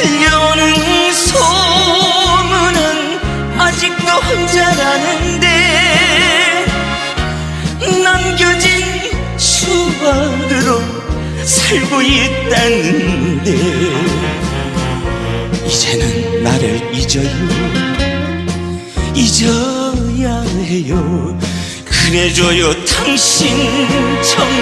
들려오는 소문은 아직도 혼자라는데 남겨진 추억으로 살고 있다는데 이제는 나를 잊어요. 잊어야 해요. 그래줘요 당신 정말